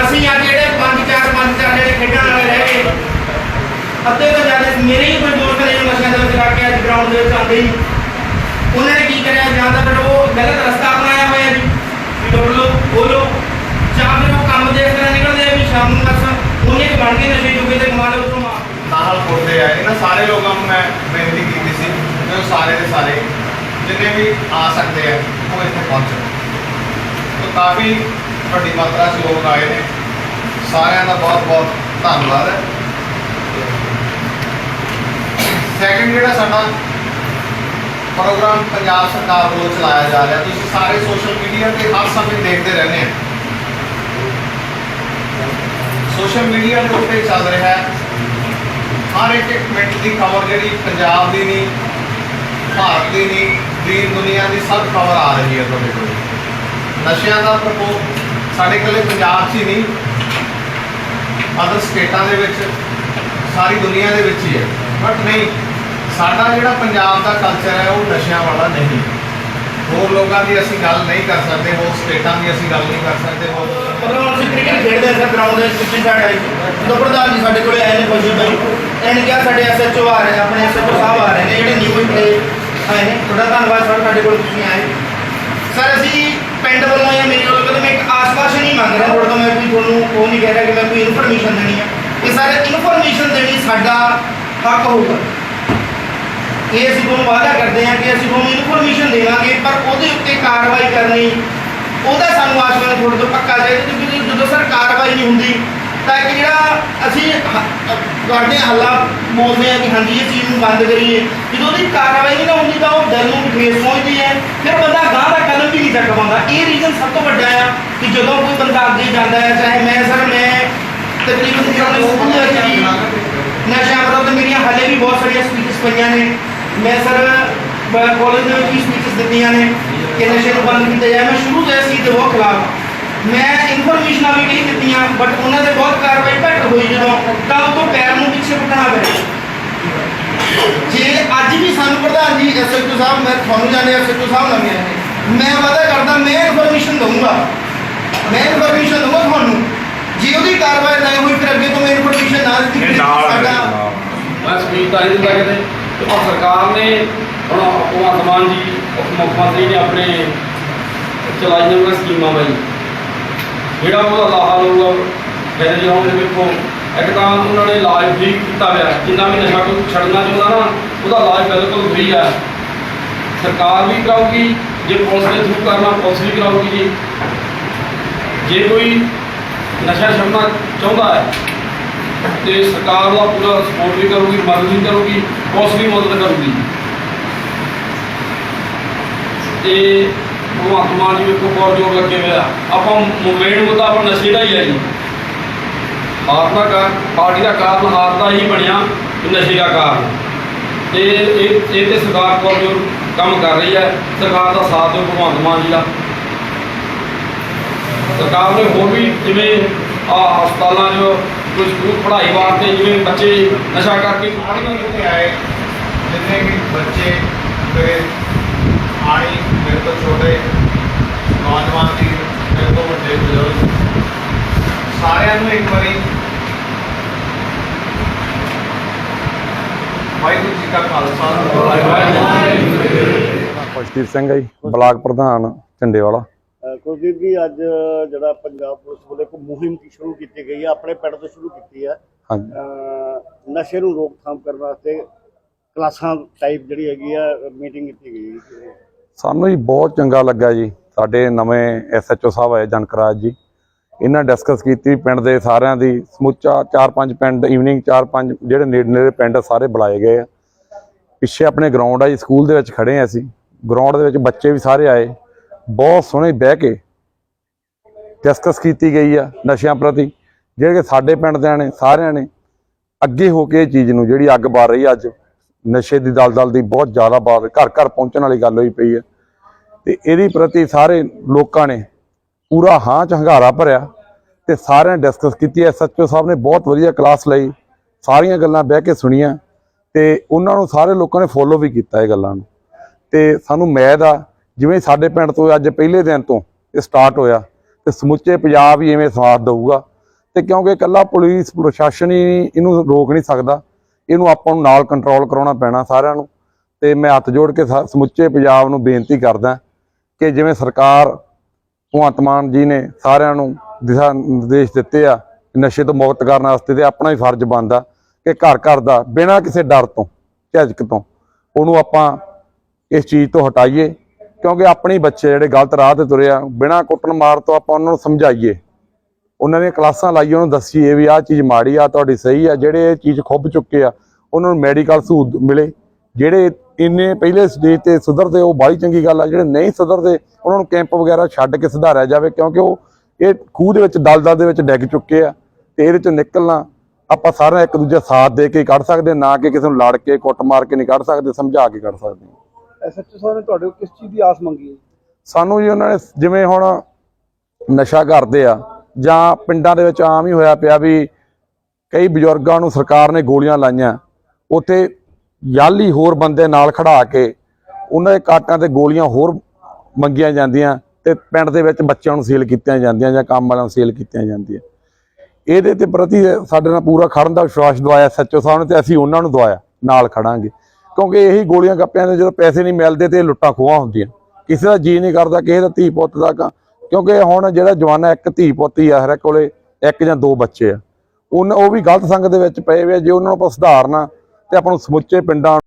ਅਸੀਂ ਅੱਜ ਜਿਹੜੇ ਪੰਜ ਚਾਰ ਪੰਜ ਚਾਰ ਜਿਹੜੇ ਖੇਡਣ ਵਾਲੇ ਰਹਿ ਗਏ, ਅੱਧੇ ਤੋਂ ਜ਼ਿਆਦਾ ਮੇਰੇ ਹੀ ਕੋਈ ਦੋਸਤ ਨੇ ਜੋ ਨਸ਼ਿਆਂ ਦੇ ਵਿੱਚ ਲੱਗ ਕੇ ਅੱਜ ਗਰਾਊਂਡ ਦੇ ਵਿੱਚ ਆਉਂਦੇ ਹੀ। ਉਹਨਾਂ ਨੇ ਕੀ ਕਰਿਆ ਜਾਂ ਤਾਂ ਫਿਰ ਉਹ ਗਲਤ ਰਸਤਾ ਅਪਣਾਇਆ ਹੋਇਆ ਜੀ ਵੀ ਡੋਲ ਲੋ ਬੋਲੋ ਜਾਂ ਫਿਰ ਉਹ ਕੰਮ ਦੇ ਇਸ ਤਰ੍ਹਾਂ ਨਿਕਲਦੇ ਆ ਵੀ ਸ਼ਾਮ ਨੂੰ ਬਸ ਨਸ਼ੇ ਜੋਗੇ ਤੇ ਕਮਾ ਲਓ ਮਾਰ। ਨਾਲ ਪੁੱਟਦੇ ਆ। ਇਹਨਾਂ ਸਾਰੇ ਲੋਕਾਂ ਨੂੰ ਮੈਂ ਬੇਨਤੀ ਕੀਤੀ ਸੀ ਕਿ ਉਹ ਸਾਰੇ ਦੇ ਸਾਰੇ ਜਿੰਨੇ ਵੀ ਆ ਸਕਦੇ ਆ, ਉਹ ਇੱਥੇ ਪਹੁੰਚਣ। ਤਾਂ ਕਾਫੀ ਵੱਡੀ ਮਾਤਰਾ 'ਚ ਲੋਕ ਆਏ ਨੇ। ਸਾਰਿਆਂ ਦਾ ਬਹੁਤ ਬਹੁਤ ਧੰਨਵਾਦ ਹੈ। ਸੈਕੰਡ ਜਿਹੜਾ ਸਾਡਾ ਪ੍ਰੋਗਰਾਮ ਪੰਜਾਬ ਸਰਕਾਰ ਵੱਲੋਂ ਚਲਾਇਆ ਜਾ ਰਿਹਾ, ਤੁਸੀਂ ਸਾਰੇ ਸੋਸ਼ਲ ਮੀਡੀਆ ਤੇ ਹਰ ਸਮੇਂ ਦੇਖਦੇ ਰਹਿੰਦੇ ਆ। ਸੋਸ਼ਲ ਮੀਡੀਆ ਦੇ ਉੱਤੇ ਚੱਲ ਰਿਹਾ ਹੈ। ਹਰ ਇੱਕ ਇੱਕ ਮਿੰਟ ਦੀ ਖਬਰ ਜਿਹੜੀ ਪੰਜਾਬ ਦੀ ਨਹੀਂ, ਭਾਰਤ ਦੀ ਨਹੀਂ ਦੀਨ ਦੁਨੀਆ ਦੀ ਸਭ ਖਬਰ ਆ ਰਹੀ ਹੈ ਤੁਹਾਡੇ ਕੋਲ। ਨਸ਼ਿਆਂ ਦਾ ਪ੍ਰਕੋਪ ਸਾਡੇ ਇਕੱਲੇ ਪੰਜਾਬ 'ਚ ਹੀ ਨਹੀਂ ਅਦਰ ਸਟੇਟਾਂ ਦੇ ਵਿੱਚ, ਸਾਰੀ ਦੁਨੀਆ ਦੇ ਵਿੱਚ ਹੀ ਹੈ। ਬਟ ਨਹੀਂ, ਸਾਡਾ ਜਿਹੜਾ ਪੰਜਾਬ ਦਾ ਕਲਚਰ ਹੈ, ਉਹ ਨਸ਼ਿਆਂ ਵਾਲਾ ਨਹੀਂ। ਹੋਰ ਲੋਕਾਂ ਦੀ ਅਸੀਂ ਗੱਲ ਨਹੀਂ ਕਰ ਸਕਦੇ, ਹੋਰ ਸਟੇਟਾਂ ਦੀ ਅਸੀਂ ਗੱਲ ਨਹੀਂ ਕਰ ਸਕਦੇ, ਹੋਰ ਮਤਲਬ ਹੁਣ ਅਸੀਂ ਕ੍ਰਿਕਟ ਖੇਡਦੇ ਹਾਂ ਗਰਾਊਂਡ ਦੇ ਵਿੱਚ ਸਾਈਡ ਆਈ ਜਦੋਂ ਪ੍ਰਧਾਨ ਜੀ ਸਾਡੇ ਕੋਲੇ ਆਏ ਨੇ ਫੌਜੀ ਭਾਈ ਇਹਨੇ ਕਿਹਾ ਸਾਡੇ ਐਸਐਚਓ ਆ ਰਹੇ ਨੇ, ਆਪਣੇ ਐਸਐਚਓ ਸਾਹਿਬ ਆ ਰਹੇ ਨੇ, ਜਿਹੜੇ ਨਿਊ ਪਲੇ ਆਏ ਨੇ। ਤੁਹਾਡਾ ਧੰਨਵਾਦ ਸਰ, ਸਾਡੇ ਕੋਲ ਤੁਸੀਂ ਆਏ। ਸਰ, ਅਸੀਂ ਪਿੰਡ ਵੱਲੋਂ ਜਾਂ ਮੇਰੇ ਵੱਲੋਂ ਕਦੇ ਮੈਂ ਇੱਕ ਆਸ-ਪਾਸ ਨਹੀਂ ਮੰਗ ਰਿਹਾ, ਤੁਹਾਡੇ ਤੋਂ ਮੈਂ ਕੋਈ ਤੁਹਾਨੂੰ ਉਹ ਨਹੀਂ ਕਹਿ ਰਿਹਾ ਕਿ ਮੈਂ ਕੋਈ ਇਨਫੋਰਮੇਸ਼ਨ ਦੇਣੀ ਹੈ ਇਹ ਸਾਰੇ ਇਨਫੋਰਮੇਸ਼ਨ ਦੇਣੀ ਸਾਡਾ ਹੱਕ ਹੋਊਗਾ। ਇਹ ਅਸੀਂ ਤੁਹਾਨੂੰ ਵਾਅਦਾ ਕਰਦੇ ਹਾਂ ਕਿ ਅਸੀਂ ਤੁਹਾਨੂੰ ਇਨਫੋਰਮੇਸ਼ਨ ਦੇਵਾਂਗੇ ਪਰ ਉਹਦੇ ਉੱਤੇ ਕਾਰਵਾਈ ਕਰਨੀ ਉਹਦਾ ਸਾਨੂੰ ਆਸ਼ਵਾਨ ਤੁਹਾਡੇ ਤੋਂ ਪੱਕਾ ਚਾਹੀਦਾ ਕਿਉਂਕਿ ਜਦੋਂ ਸਰ ਕਾਰਵਾਈ ਨਹੀਂ ਹੁੰਦੀ ਤਾਂ ਇੱਕ ਜਿਹੜਾ ਅਸੀਂ ਤੁਹਾਡੇ ਹੱਲਾ ਬੋਲਦੇ ਆ ਕਿ ਹਾਂਜੀ ਇਹ ਚੀਜ਼ ਨੂੰ ਬੰਦ ਕਰੀਏ। ਜਦੋਂ ਉਹਦੀ ਕਾਰਵਾਈ ਨਹੀਂ ਨਾ ਹੁੰਦੀ ਤਾਂ ਉਹ ਦਿਲ ਨੂੰ ਵੀ ਠੇਸ ਪਹੁੰਚਦੀ ਹੈ। ਫਿਰ ਬੰਦਾ ਗਾਂ ਦਾ ਕਦਮ ਵੀ ਨਹੀਂ ਚੱਕ ਪਾਉਂਦਾ। ਇਹ ਰੀਜ਼ਨ ਸਭ ਤੋਂ ਵੱਡਾ ਆ ਕਿ ਜਦੋਂ ਕੋਈ ਬੰਦਾ ਅੱਗੇ ਜਾਂਦਾ ਹੈ ਚਾਹੇ ਮੈਂ ਸਰ ਮੈਂ ਤਕਰੀਬਨ ਨਸ਼ਾ ਵਿਰੁੱਧ ਮੇਰੀਆਂ ਹਾਲੇ ਵੀ ਬਹੁਤ ਸਾਰੀਆਂ ਸਪੀਚਸ ਪਈਆਂ ਨੇ। ਮੈਂ ਸਰ ਕਾਲਜ ਦੇ ਵਿੱਚ ਵੀ ਸਪੀਚਸ ਦਿੱਤੀਆਂ ਨੇ ਕਿ ਨਸ਼ੇ ਨੂੰ ਬੰਦ ਕੀਤਾ ਜਾਏ ਮੈਂ ਸ਼ੁਰੂ ਤੋਂ ਇਸ ਚੀਜ਼ ਦੇ ਬਹੁਤ ਖਿਲਾਫ। ਮੈਂ ਇਨਫੋਰਮੇਸ਼ਨਾਂ ਵੀ ਕਹੀ ਦਿੱਤੀਆਂ ਬਟ ਉਹਨਾਂ ਦੇ ਬਹੁਤ ਕਾਰਵਾਈ ਘੱਟ ਹੋਈ ਜਦੋਂ ਤਾਂ ਉਹ ਤੋਂ ਪੈਰ ਨੂੰ ਪਿੱਛੇ ਪੁੱਟਣਾ ਪਿਆ ਜੇ ਅੱਜ ਵੀ ਸਾਨੂੰ ਪ੍ਰਧਾਨ ਜੀ ਐਸਐਚਓ ਸਾਹਿਬ ਮੈਂ ਤੁਹਾਨੂੰ ਜਾਣਦੇ ਐਸਐਚਓ ਸਾਹਿਬ ਨਵੇਂ ਆਏ। ਮੈਂ ਵਾਅਦਾ ਕਰਦਾ ਮੈਂ ਇਨਫੋਰਮੇਸ਼ਨ ਦਊਂਗਾ। ਮੈਂ ਇਨਫੋਰਮੇਸ਼ਨ ਦਊਂਗਾ ਤੁਹਾਨੂੰ। ਜੇ ਉਹਦੀ ਕਾਰਵਾਈ ਨਹੀਂ ਹੋਈ ਫਿਰ ਅੱਗੇ ਤੋਂ ਮੈਂ ਇਨਫੋਰਮੇਸ਼ਨ ਨਾ ਦਿੱਤੀ ਸਾਡਾ ਮੈਂ ਸਪੀਚ ਤਾਂ ਨਹੀਂ ਦਿੰਦਾ ਪਰ ਸਰਕਾਰ ਨੇ ਹੁਣ ਭਗਵੰਤ ਮਾਨ ਜੀ, ਉਪ ਮੁੱਖ ਮੰਤਰੀ ਨੇ ਆਪਣੇ ਚਲਾਈਆਂ ਉਹਨਾਂ ਸਕੀਮਾਂ ਬਾਈ। ਜਿਹੜਾ ਉਹਦਾ ਲਾਹਾ ਲਊਗਾ ਕਹਿੰਦੇ ਜੀ ਹੁਣ ਵੇਖੋ ਇੱਕ ਤਾਂ ਉਹਨਾਂ ਨੇ ਇਲਾਜ ਫ੍ਰੀ ਕੀਤਾ ਹੋਇਆ, ਜਿੰਨਾ ਵੀ ਨਸ਼ਾ ਕੋਈ ਛੱਡਣਾ ਚਾਹੁੰਦਾ ਨਾ, ਉਹਦਾ ਇਲਾਜ ਬਿਲਕੁਲ ਫ੍ਰੀ ਆ। ਸਰਕਾਰ ਵੀ ਕਰਾਊਗੀ, ਜੇ ਪੁਲਿਸ ਦੇ ਥਰੂ ਕਰਨਾ, ਪੁਲਿਸ ਵੀ ਕਰਾਊਗੀ ਜੀ। ਜੇ ਕੋਈ ਨਸ਼ਾ ਛੱਡਣਾ ਚਾਹੁੰਦਾ ਹੈ ਤੇ ਸਰਕਾਰ ਦਾ ਪੂਰਾ ਸਪੋਰਟ ਵੀ ਕਰੂਗੀ, ਮਦਦ ਵੀ ਕਰੂਗੀ, ਉਸ ਵੀ ਮਦਦ ਕਰੂਗੀ। ਤੇ ਭਗਵੰਤ ਮਾਨ ਜੀ ਵੇਖੋ ਬਹੁਤ ਜੋਰ ਲੱਗੇ ਹੋਇਆ ਆਪਾਂ ਮੇਨ ਮੁੱਦਾ ਆਪਾਂ ਨਸ਼ੇ ਦਾ ਹੀ ਹੈ ਜੀ। ਹਾਰ ਦਾ ਪਾਰਟੀ ਦਾ ਕਾਰਨ ਹਾਰ ਦਾ ਹੀ ਬਣਿਆ ਨਸ਼ੇ ਦਾ ਕਾਰਨ। ਤੇ ਇਹ ਇਹ ਤੇ ਸਰਕਾਰ ਕੋਲ ਜੋ ਕੰਮ ਕਰ ਰਹੀ ਹੈ, ਸਰਕਾਰ ਦਾ ਸਾਥ ਦਿਓ ਭਗਵੰਤ ਮਾਨ ਜੀ ਦਾ। ਸਰਕਾਰ ਨੇ ਹੋਰ ਵੀ ਜਿਵੇਂ ਆ ਹਸਪਤਾਲਾਂ 'ਚ ਕੁਝ ਸਕੂਲ ਪੜ੍ਹਾਈ ਵਾਸਤੇ ਜਿਵੇਂ ਬੱਚੇ ਨਸ਼ਾ ਕਰਕੇ ਆਣੀ ਇੱਥੇ ਆਏ। ਜਿੰਨੇ ਵੀ ਬੱਚੇ ਮੇਰੇ ਆਣੀ ਮੇਰੇ ਤੋਂ ਛੋਟੇ ਨੌਜਵਾਨ ਦੀ ਮੇਰੇ ਤੋਂ ਵੱਡੇ ਬਜ਼ੁਰਗ ਸਾਰਿਆਂ ਨੂੰ ਇੱਕ ਵਾਰੀ ਵਾਹਿਗੁਰੂ ਜੀ ਕਾ ਖਾਲਸਾ। ਵਾਹਿਗੁਰੂ ਜੀ ਕੀ ਫਤਿਹ। ਖੁਸ਼ਦੀਪ ਸਿੰਘ ਜੀ ਬਲਾਕ ਪ੍ਰਧਾਨ ਝੰਡੇ ਵਾਲਾ ਅ, ਕੁਲਦੀਪ ਜੀ ਅੱਜ ਜਿਹੜਾ ਪੰਜਾਬ ਪੁਲਿਸ ਵੱਲੋਂ ਇੱਕ ਮੁਹਿੰਮ ਕੀ ਸ਼ੁਰੂ ਕੀਤੀ ਗਈ ਹੈ ਆਪਣੇ ਪਿੰਡ ਤੋਂ ਸ਼ੁਰੂ ਕੀਤੀ ਹੈ। ਹਾਂਜੀ। ਅ, ਨਸ਼ੇ ਨੂੰ ਰੋਕਥਾਮ ਕਰਨ ਵਾਸਤੇ ਕਲਾਸਾਂ ਟਾਈਪ ਜਿਹੜੀ ਹੈਗੀ ਆ ਮੀਟਿੰਗ ਕੀਤੀ ਗਈ। ਸਾਨੂੰ ਜੀ ਬਹੁਤ ਚੰਗਾ ਲੱਗਾ ਜੀ। ਸਾਡੇ ਨਵੇਂ ਐਸਐਚਓ ਸਾਹਿਬ ਆਏ ਜਨਕਰਾਜ ਜੀ। ਇਹਨਾਂ ਡਿਸਕਸ ਕੀਤੀ ਪਿੰਡ ਦੇ ਸਾਰਿਆਂ ਦੀ। ਸਮੁੱਚਾ ਚਾਰ ਪੰਜ ਪਿੰਡ ਈਵਨਿੰਗ ਚਾਰ ਪੰਜ ਜਿਹੜੇ ਨੇੜੇ ਨੇੜੇ ਪਿੰਡ ਸਾਰੇ ਬੁਲਾਏ ਗਏ ਆ। ਪਿੱਛੇ ਆਪਣੇ ਗਰਾਊਂਡ ਆ ਜੀ ਸਕੂਲ ਦੇ ਵਿੱਚ ਖੜੇ ਆ ਅਸੀਂ। ਗਰਾਊਂਡ ਦੇ ਵਿੱਚ ਬੱਚੇ ਵੀ ਸਾਰੇ ਆਏ। ਬਹੁਤ ਸੋਹਣੇ ਬਹਿ ਕੇ ਡਿਸਕਸ ਕੀਤੀ ਗਈ ਆ ਨਸ਼ਿਆਂ ਪ੍ਰਤੀ, ਜਿਹੜੇ ਕਿ ਸਾਡੇ ਪਿੰਡ ਦੇ ਨੇ, ਸਾਰਿਆਂ ਨੇ ਅੱਗੇ ਹੋ ਕੇ ਇਹ ਚੀਜ਼ ਨੂੰ ਜਿਹੜੀ ਅੱਗ ਬਾਲ ਰਹੀ ਅੱਜ, ਨਸ਼ੇ ਦੀ ਦਲਦਲ ਦੀ ਬਹੁਤ ਜ਼ਿਆਦਾ ਬਾਤ, ਘਰ ਘਰ ਪਹੁੰਚਣ ਵਾਲੀ ਗੱਲ ਹੋਈ ਪਈ ਹੈ ਤੇ ਇਹਦੀ ਪ੍ਰਤੀ ਸਾਰੇ ਲੋਕਾਂ ਨੇ ਪੂਰਾ ਹਾਂ ਚ ਹੰਗਾਰਾ ਭਰਿਆ ਤੇ ਸਾਰਿਆਂ ਨੇ ਡਿਸਕਸ ਕੀਤੀ। ਐਸਐਚਓ ਸਾਹਿਬ ਨੇ ਬਹੁਤ ਵਧੀਆ ਕਲਾਸ ਲਈ, ਸਾਰੀਆਂ ਗੱਲਾਂ ਬਹਿ ਕੇ ਸੁਣੀਆਂ ਤੇ ਉਹਨਾਂ ਨੂੰ ਸਾਰੇ ਲੋਕਾਂ ਨੇ ਫੋਲੋ ਵੀ ਕੀਤਾ ਇਹ ਗੱਲਾਂ ਨੂੰ। ਤੇ ਸਾਨੂੰ ਮੈਦ ਆ ਜਿਵੇਂ ਸਾਡੇ ਪਿੰਡ ਤੋਂ ਅੱਜ ਪਹਿਲੇ ਦਿਨ ਤੋਂ ਇਹ ਸਟਾਰਟ ਹੋਇਆ, ਤੇ ਸਮੁੱਚੇ ਪੰਜਾਬ ਹੀ ਇਵੇਂ ਸਾਥ ਦੇਊਗਾ। ਤੇ ਕਿਉਂਕਿ ਇਕੱਲਾ ਪੁਲਿਸ, ਪ੍ਰਸ਼ਾਸਨ ਹੀ ਇਹਨੂੰ ਰੋਕ ਨਹੀਂ ਸਕਦਾ, ਇਹਨੂੰ ਆਪਾਂ ਨੂੰ ਨਾਲ ਕੰਟਰੋਲ ਕਰਾਉਣਾ ਪੈਣਾ ਸਾਰਿਆਂ ਨੂੰ। ਤੇ ਮੈਂ ਹੱਥ ਜੋੜ ਕੇ ਸਾ- ਸਮੁੱਚੇ ਪੰਜਾਬ ਨੂੰ ਬੇਨਤੀ ਕਰਦਾ ਕਿ ਜਿਵੇਂ ਸਰਕਾਰ ਭਗਵੰਤ ਮਾਨ ਜੀ ਨੇ ਸਾਰਿਆਂ ਨੂੰ ਦਿਸ਼ਾ ਨਿਰਦੇਸ਼ ਦਿੱਤੇ ਆ, ਨਸ਼ੇ ਤੋਂ ਮੁਕਤ ਕਰਨ ਵਾਸਤੇ ਤੇ ਆਪਣਾ ਹੀ ਫਰਜ਼ ਬਣਦਾ ਕਿ ਘਰ ਘਰ ਦਾ ਬਿਨਾਂ ਕਿਸੇ ਡਰ ਤੋਂ, ਝਿਜਕ ਤੋਂ, ਉਹਨੂੰ ਆਪਾਂ ਇਸ ਚੀਜ਼ ਤੋਂ ਹਟਾਈਏ। ਕਿਉਂਕਿ ਆਪਣੇ ਬੱਚੇ ਜਿਹੜੇ ਗਲਤ ਰਾਹ ਤੇ ਤੁਰੇ ਆ, ਬਿਨਾਂ ਕੁੱਟਣ ਮਾਰ ਤੋਂ ਆਪਾਂ ਉਹਨਾਂ ਨੂੰ ਸਮਝਾਈਏ। ਉਹਨਾਂ ਦੀਆਂ ਕਲਾਸਾਂ ਲਾਈਏ, ਉਹਨੂੰ ਦੱਸੀਏ ਵੀ ਆਹ ਚੀਜ਼ ਮਾੜੀ ਆ, ਤੁਹਾਡੀ ਸਹੀ ਆ, ਜਿਹੜੇ ਇਹ ਚੀਜ਼ ਖੁੱਭ ਚੁੱਕੇ ਆ, ਉਹਨਾਂ ਨੂੰ ਮੈਡੀਕਲ ਸਹੂਲਤ ਮਿਲੇ। ਜਿਹੜੇ ਇੰਨੇ ਪਹਿਲੇ ਸਟੇਜ ਤੇ ਸੁਧਰਦੇ, ਉਹ ਬਾਹਲੀ ਚੰਗੀ ਗੱਲ ਆ, ਜਿਹੜੇ ਨਹੀਂ ਸੁਧਰਦੇ, ਉਹਨਾਂ ਨੂੰ ਕੈਂਪ ਵਗੈਰਾ ਛੱਡ ਕੇ ਸੁਧਾਰਿਆ ਜਾਵੇ, ਕਿਉਂਕਿ ਉਹ ਇਹ ਖੂਹ ਦੇ ਵਿੱਚ, ਦਲਦਲ ਦੇ ਵਿੱਚ ਡਿੱਗ ਚੁੱਕੇ ਆ ਤੇ ਇਹਦੇ ਚੋਂ ਨਿਕਲਣਾ, ਆਪਾਂ ਸਾਰਿਆਂ ਇੱਕ ਦੂਜੇ ਸਾਥ ਦੇ ਕੇ ਕੱਢ ਸਕਦੇ ਨਾ ਕਿ ਕਿਸੇ ਨੂੰ ਲੜ ਕੇ, ਕੁੱਟ ਮਾਰ ਕੇ ਨਹੀਂ ਕੱਢ ਸਕਦੇ, ਸਮਝਾ ਕੇ ਕੱਢ ਸਕਦੇ ਐਸਐਚਓ ਸਾਹਿਬ ਨੇ ਤੁਹਾਡੇ ਕੋਲ ਕਿਸ ਚੀਜ਼ ਦੀ ਆਸ ਮੰਗੀ ਹੈ ਸਾਨੂੰ ਜੀ ਉਹਨਾਂ ਨੇ ਜਿਵੇਂ ਹੁਣ ਨਸ਼ਾ ਕਰਦੇ ਆ, ਜਾਂ ਪਿੰਡਾਂ ਦੇ ਵਿੱਚ ਆਮ ਹੀ ਹੋਇਆ ਪਿਆ ਵੀ ਕਈ ਬਜ਼ੁਰਗਾਂ ਨੂੰ ਸਰਕਾਰ ਨੇ ਗੋਲੀਆਂ ਲਾਈਆਂ, ਉੱਥੇ ਯਾਲੀ ਹੋਰ ਬੰਦੇ ਨਾਲ ਖੜਾ ਕੇ ਉਹਨਾਂ ਦੇ ਕਾਟਾਂ ਤੇ ਗੋਲੀਆਂ ਹੋਰ ਮੰਗੀਆਂ ਜਾਂਦੀਆਂ ਤੇ ਪਿੰਡ ਦੇ ਵਿੱਚ ਬੱਚਿਆਂ ਨੂੰ ਸੇਲ ਕੀਤੀਆਂ ਜਾਂਦੀਆਂ ਜਾਂ ਕੰਮ ਵਾਲਿਆਂ ਨੂੰ ਸੇਲ ਕੀਤੀਆਂ ਜਾਂਦੀਆਂ। ਇਹਦੇ ਤੇ ਪ੍ਰਤੀ ਸਾਡੇ ਨਾਲ ਪੂਰਾ ਖੜਨ ਦਾ ਵਿਸ਼ਵਾਸ ਦਵਾਇਆ ਸੱਚੋ ਸਾਹਿਬ ਨੇ ਤੇ ਅਸੀਂ ਉਹਨਾਂ ਨੂੰ ਦਵਾਇਆ, ਨਾਲ ਖੜਾਂਗੇ। ਕਿਉਂਕਿ ਇਹੀ ਗੋਲੀਆਂ ਗੱਪਿਆਂ ਦੇ ਜਦੋਂ ਪੈਸੇ ਨਹੀਂ ਮਿਲਦੇ ਤੇ ਲੁੱਟਾਂ ਖੋਹਾਂ ਹੁੰਦੀਆਂ। ਕਿਸੇ ਦਾ ਜੀ ਨਹੀਂ ਕਰਦਾ, ਕਿਸੇ ਦਾ ਧੀ ਪੁੱਤ ਦਾ ਕਿਉਂਕਿ ਹੁਣ ਜਿਹੜਾ ਜਵਾਨਾ ਇੱਕ ਧੀ ਪੁੱਤ ਹੀ ਆ, ਹਰ ਇੱਕ ਕੋਲੇ ਇੱਕ ਜਾਂ ਦੋ ਬੱਚੇ ਆ। ਉਹਨਾਂ ਉਹ ਵੀ ਗਲਤ ਸੰਗਤ ਦੇ ਵਿੱਚ ਪਏ ਹੋਏ ਆ, ਜੇ ਉਹਨਾਂ ਨੂੰ ਆਪਾਂ ਸੁਧਾਰਨਾ ਤੇ ਆਪਾਂ ਨੂੰ ਸਮੁੱਚੇ ਪਿੰਡਾਂ